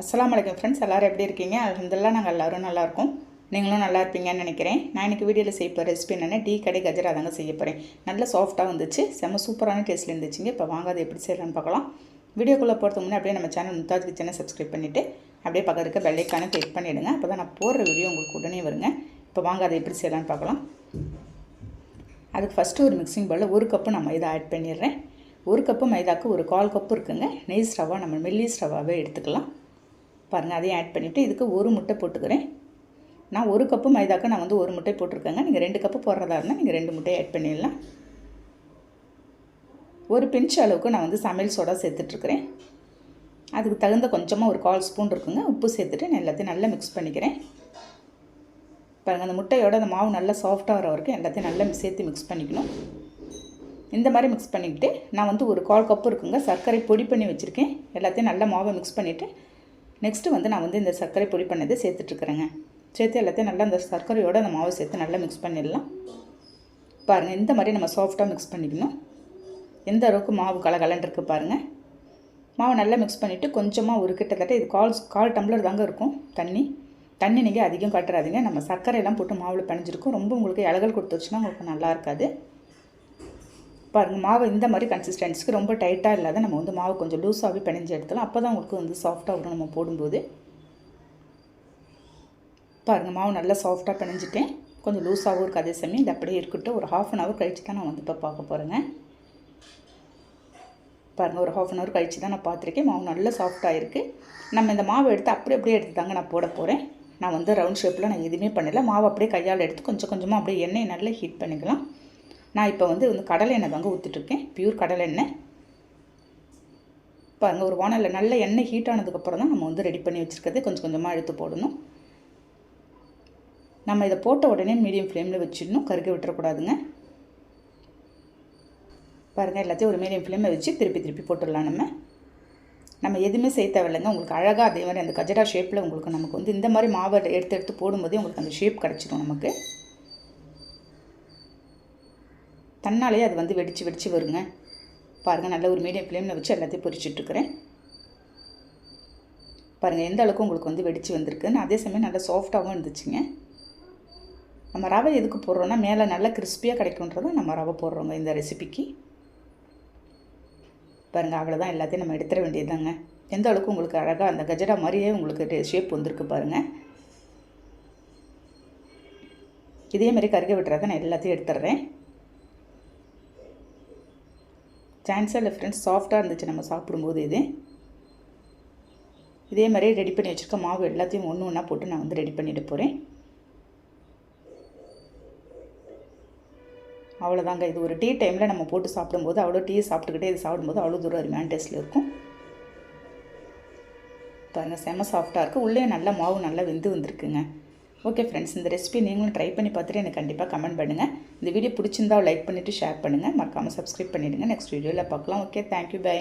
அஸ்லாம் வலைக்கம் ஃப்ரெண்ட்ஸ் எல்லோரும் எப்படி இருக்கீங்க? அதுலாம் நாங்கள் எல்லோரும் நல்லாயிருக்கும் நீங்களும் நல்லா இருப்பீங்கன்னு நினைக்கிறேன். நான் இன்றைக்கி வீடியோவில் செய்ய போகிற ரெசிபி என்னென்ன டீ கடை கஜரா தாங்க செய்ய போகிறேன் நல்ல சாஃப்ட்டாக வந்துச்சு. செம்ம சூப்பரான டேஸ்ட்டில் இருந்துச்சுங்க. இப்போ வாங்க அதை எப்படி செய்யலாம்னு பார்க்கலாம். வீடியோக்குள்ளே போகிறதுக்கு முன்னாடி அப்படியே நம்ம சேனல் முத்தாஜ் கிச்சனை சப்ஸ்கிரைப் பண்ணிவிட்டு அப்படியே பக்கம் இருக்க பெல்லைக்கான கிளிக் பண்ணிவிடுங்க அப்போ தான் நான் போடுற வீடியோ உங்களுக்கு உடனே வருங்க. இப்போ வாங்க அதை எப்படி செய்யலான்னு பார்க்கலாம். அதுக்கு ஃபஸ்ட்டு ஒரு மிக்சிங் பவுலில் ஒரு கப்பு நான் மைதா ஆட் பண்ணிடுறேன். ஒரு கப்பு மைதாக்கு ஒரு கால் கப்பு இருக்குங்க. நெய் ஸ்டவ்வாக நம்ம மெல்லி ரவாவே எடுத்துக்கலாம். பாருங்கள் அதையும் ஆட் பண்ணிவிட்டு இதுக்கு ஒரு முட்டை போட்டுக்கிறேன். நான் ஒரு கப்பு மைதாக்கு நான் வந்து ஒரு முட்டை போட்டிருக்கேங்க. நீங்கள் ரெண்டு கப்பு போடுறதா இருந்தால் நீங்கள் ரெண்டு முட்டையை ஆட் பண்ணிடலாம். ஒரு பிஞ்ச் அளவுக்கு நான் வந்து சமையல் சோடா சேர்த்துட்ருக்குறேன். அதுக்கு தகுந்த கொஞ்சமாக ஒரு கால் ஸ்பூன் இருக்குங்க. உப்பு சேர்த்துட்டு நான் எல்லாத்தையும் நல்லா மிக்ஸ் பண்ணிக்கிறேன். பாருங்கள் அந்த முட்டையோட அந்த மாவு நல்லா சாஃப்டாக வர வரைக்கும் எல்லாத்தையும் நல்லா சேர்த்து மிக்ஸ் பண்ணிக்கணும். இந்த மாதிரி மிக்ஸ் பண்ணிக்கிட்டு நான் வந்து ஒரு கால் கப்பு இருக்குங்க. சர்க்கரை பொடி பண்ணி வச்சுருக்கேன். எல்லாத்தையும் நல்லா மாவை மிக்ஸ் பண்ணிவிட்டு நெக்ஸ்ட்டு வந்து நான் வந்து இந்த சர்க்கரை பொடி பண்ணதை சேர்த்துட்ருக்குறேங்க. சேர்த்து எல்லாத்தையும் நல்லா அந்த சர்க்கரையோடு அந்த மாவை சேர்த்து நல்லா மிக்ஸ் பண்ணிடலாம். பாருங்கள் இந்த மாதிரி நம்ம சாஃப்டாக மிக்ஸ் பண்ணிக்கணும். எந்த அளவுக்கு மாவு கலகலன்னு இருக்குது பாருங்கள் மாவை நல்லா மிக்ஸ் பண்ணிவிட்டு கொஞ்சமாக ஒரு கிட்டத்தட்ட இது கால் கால் டம்ளர் தாங்க இருக்கும் தண்ணி. தண்ணி நீங்கள் அதிகம் காட்டுறாதீங்க. நம்ம சர்க்கரையெல்லாம் போட்டு மாவில் பிணைஞ்சிருக்கும் ரொம்ப உங்களுக்கு இலகல் கொடுத்துருச்சுன்னா உங்களுக்கு நல்லா இருக்காது. பாருங்கள் மாவு இந்த மாதிரி கன்சிஸ்டன்சிக்கு ரொம்ப டைட்டாக இல்லாத நம்ம வந்து மாவு கொஞ்சம் லூஸாகவே பிணைஞ்சு எடுத்துக்கலாம். அப்போ தான் உங்களுக்கு வந்து சாஃப்டாக வரும் நம்ம போடும்போது. பாருங்கள் மாவு நல்லா சாஃப்டாக பிணைஞ்சிட்டேன். கொஞ்சம் லூஸாகவும் இருக்குது அதே சமயம் இது அப்படியே இருக்கட்டும். ஒரு ஹாஃப் அன் ஹவர் கழித்து தான் நான் வந்து இப்போ பார்க்க போகிறேங்க பாருங்கள் ஒரு ஹாஃப் அன் ஹவர் கழித்து தான் நான் பார்த்துருக்கேன். மாவு நல்லா சாஃப்டாக இருக்குது நம்ம இந்த மாவு எடுத்து அப்படி அப்படியே எடுத்து தாங்க நான் போட போகிறேன் நான் வந்து ரவுண்ட் ஷேப்பில் நான் எதுவுமே பண்ணலை. மாவு அப்படியே கையால் எடுத்து கொஞ்சம் கொஞ்சமாக அப்படியே எண்ணெய் நல்லா ஹீட் பண்ணிக்கலாம். நான் இப்போ வந்து வந்து கடலை எண்ணெய் தாங்க ஊற்றிட்டுருக்கேன் பியூர் கடலை எண்ணெய். பாருங்கள் ஒரு வானலில் நல்ல எண்ணெய் ஹீட் ஆனதுக்கப்புறம் தான் நம்ம வந்து ரெடி பண்ணி வச்சுருக்கிறது. கொஞ்சம் கொஞ்சமாக எடுத்து போடணும். நம்ம இதை போட்ட உடனே மீடியம் ஃப்ளேமில் வச்சிடணும். கருக விட்டுறக்கூடாதுங்க. பாருங்கள் எல்லாத்தையும் ஒரு மீடியம் ஃப்ளேமில் வச்சு திருப்பி திருப்பி போட்டுடலாம் நம்ம. நம்ம எதுவுமே செய்ய தேவையில்லைங்க. உங்களுக்கு அழகாக அதே மாதிரி அந்த கஜரா ஷேப்பில் உங்களுக்கு நமக்கு வந்து இந்த மாதிரி மாவை எடுத்து எடுத்து போடும்போதே உங்களுக்கு அந்த ஷேப் கிடச்சிடும் நமக்கு. தன்னாலேயே அது வந்து வெடித்து வெடித்து வருங்க. பாருங்கள் நல்ல ஒரு மீடியம் ஃப்ளேமில் வச்சு எல்லாத்தையும் பொரிச்சிட்ருக்கிறேன் பாருங்கள் எந்த அளவுக்கு உங்களுக்கு வந்து வெடித்து வந்திருக்குன்னு. அதே சமயம் நல்லா சாஃப்டாகவும் இருந்துச்சுங்க. நம்ம ரவை எதுக்கு போடுறோன்னா மேலே நல்லா கிறிஸ்பியாக கிடைக்குன்றது நம்ம ரவை போடுறோங்க இந்த ரெசிபிக்கு பாருங்கள் அவ்வளோதான் எல்லாத்தையும் நம்ம எடுத்துட வேண்டியதுதாங்க. எந்த அளவுக்கு உங்களுக்கு அழகாக அந்த கஜடா மாதிரியே உங்களுக்கு ஷேப் வந்திருக்கு பாருங்கள் இதே மாதிரி கருக விட்டுறத நான் எல்லாத்தையும் எடுத்துடுறேன். சான்ஸாக இல்லை ஃப்ரெண்ட்ஸ் சாஃப்டாக இருந்துச்சு நம்ம சாப்பிடும்போது இது. இதே மாதிரியே ரெடி பண்ணி வச்சுருக்க மாவு எல்லாத்தையும் ஒன்று ஒன்றா போட்டு நான் வந்து ரெடி பண்ணிட்டு போகிறேன் அவ்வளோதாங்க இது ஒரு டீ டைமில் நம்ம போட்டு சாப்பிடும்போது அவ்வளோ டீ சாப்பிட்டுக்கிட்டே இது சாப்பிடும்போது அவ்வளோ தூரம் அருமையான டேஸ்ட்டில் இருக்கும். பாருங்கள் செம சாஃப்டாக இருக்குது உள்ளே நல்லா மாவு நல்லா வெந்து வந்திருக்குங்க. ஓகே ஃப்ரெண்ட்ஸ் இந்த ரெசிபி நீங்களும் ட்ரை பண்ணி பார்த்துட்டு எனக்கு கண்டிப்பாக கமெண்ட் பண்ணுங்கள் இந்த வீடியோ பிடிச்சிருந்தா லைக் பண்ணிவிட்டு ஷேர் பண்ணுங்கள் மறக்காமல் சப்ஸ்கிரைப் பண்ணிவிடுங்க நெக்ஸ்ட் வீடியோவில் பார்க்கலாம். Okay thank you bye